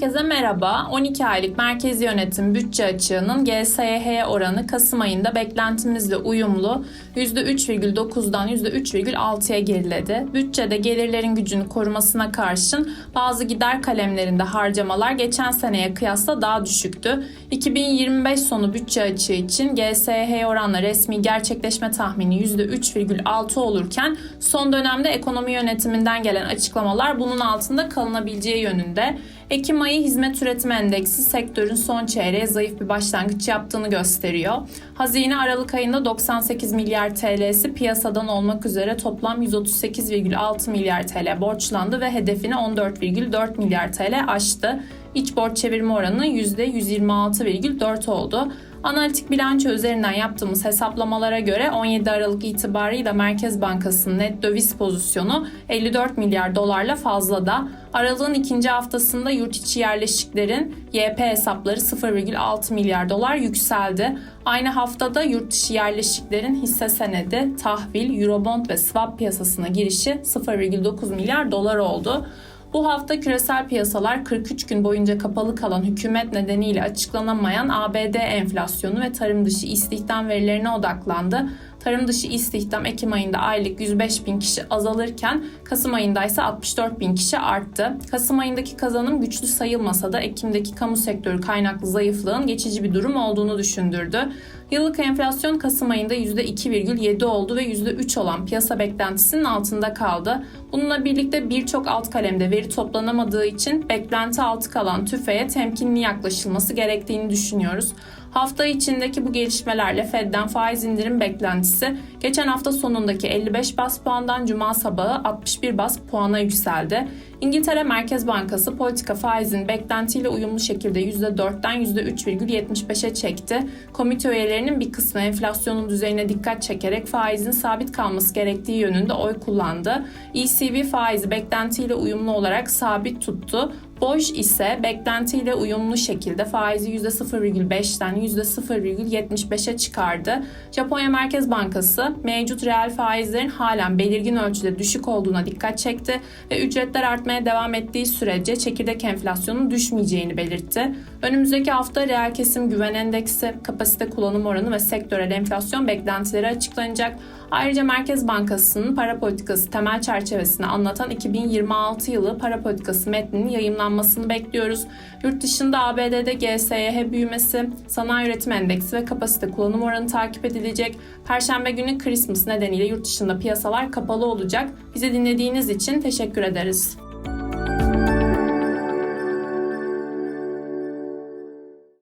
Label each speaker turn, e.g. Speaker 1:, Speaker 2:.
Speaker 1: Herkese merhaba. 12 aylık merkezi yönetim bütçe açığının GSYH oranı Kasım ayında beklentimizle uyumlu %3,9'dan %3,6'ya geriledi. Bütçede gelirlerin gücünü korumasına karşın bazı gider kalemlerinde harcamalar geçen seneye kıyasla daha düşüktü. 2025 sonu bütçe açığı için GSYH oranla resmi gerçekleşme tahmini %3,6 olurken son dönemde ekonomi yönetiminden gelen açıklamalar bunun altında kalınabileceği yönünde. Ekim ayı hizmet üretim endeksi sektörün son çeyreğe zayıf bir başlangıç yaptığını gösteriyor. Hazine Aralık ayında 98 milyar TL'si piyasadan olmak üzere toplam 138,6 milyar TL borçlandı ve hedefini 14,4 milyar TL aştı. İç borç çevirme oranı %126,4 oldu. Analitik bilanço üzerinden yaptığımız hesaplamalara göre 17 Aralık itibarıyla Merkez Bankası'nın net döviz pozisyonu 54 milyar dolarla fazlada. Aralığın ikinci haftasında yurt içi yerleşiklerin YP hesapları 0,6 milyar dolar yükseldi. Aynı haftada yurt dışı yerleşiklerin hisse senedi, tahvil, eurobond ve swap piyasasına girişi 0,9 milyar dolar oldu. Bu hafta küresel piyasalar 43 gün boyunca kapalı kalan hükümet nedeniyle açıklanamayan ABD enflasyonu ve tarım dışı istihdam verilerine odaklandı. Tarım dışı istihdam Ekim ayında aylık 105 bin kişi azalırken Kasım ayında ise 64 bin kişi arttı. Kasım ayındaki kazanım güçlü sayılmasa da Ekim'deki kamu sektörü kaynaklı zayıflığın geçici bir durum olduğunu düşündürdü. Yıllık enflasyon Kasım ayında %2,7 oldu ve %3 olan piyasa beklentisinin altında kaldı. Bununla birlikte birçok alt kalemde veri toplanamadığı için beklenti altı kalan tüfeğe temkinli yaklaşılması gerektiğini düşünüyoruz. Hafta içindeki bu gelişmelerle Fed'den faiz indirim beklentisi geçen hafta sonundaki 55 bas puandan cuma sabahı 61 bas puana yükseldi. İngiltere Merkez Bankası politika faizin beklentiyle uyumlu şekilde %4'ten %3,75'e çekti. Komite üyelerinin bir kısmı enflasyonun düzeyine dikkat çekerek faizin sabit kalması gerektiği yönünde oy kullandı. ECB faizi beklentiyle uyumlu olarak sabit tuttu. Boş ise beklentiyle uyumlu şekilde faizi %0,5'ten %0,75'e çıkardı. Japonya Merkez Bankası mevcut reel faizlerin halen belirgin ölçüde düşük olduğuna dikkat çekti ve ücretler artmaya devam ettiği sürece çekirdek enflasyonun düşmeyeceğini belirtti. Önümüzdeki hafta reel kesim güven endeksi, kapasite kullanım oranı ve sektörel enflasyon beklentileri açıklanacak. Ayrıca Merkez Bankası'nın para politikası temel çerçevesini anlatan 2026 yılı para politikası metninin yayımlanmasını bekliyoruz. Yurt dışında ABD'de GSYH büyümesi, sanayi üretim endeksi ve kapasite kullanım oranı takip edilecek. Perşembe günü Christmas nedeniyle yurt dışında piyasalar kapalı olacak. Bizi dinlediğiniz için teşekkür ederiz.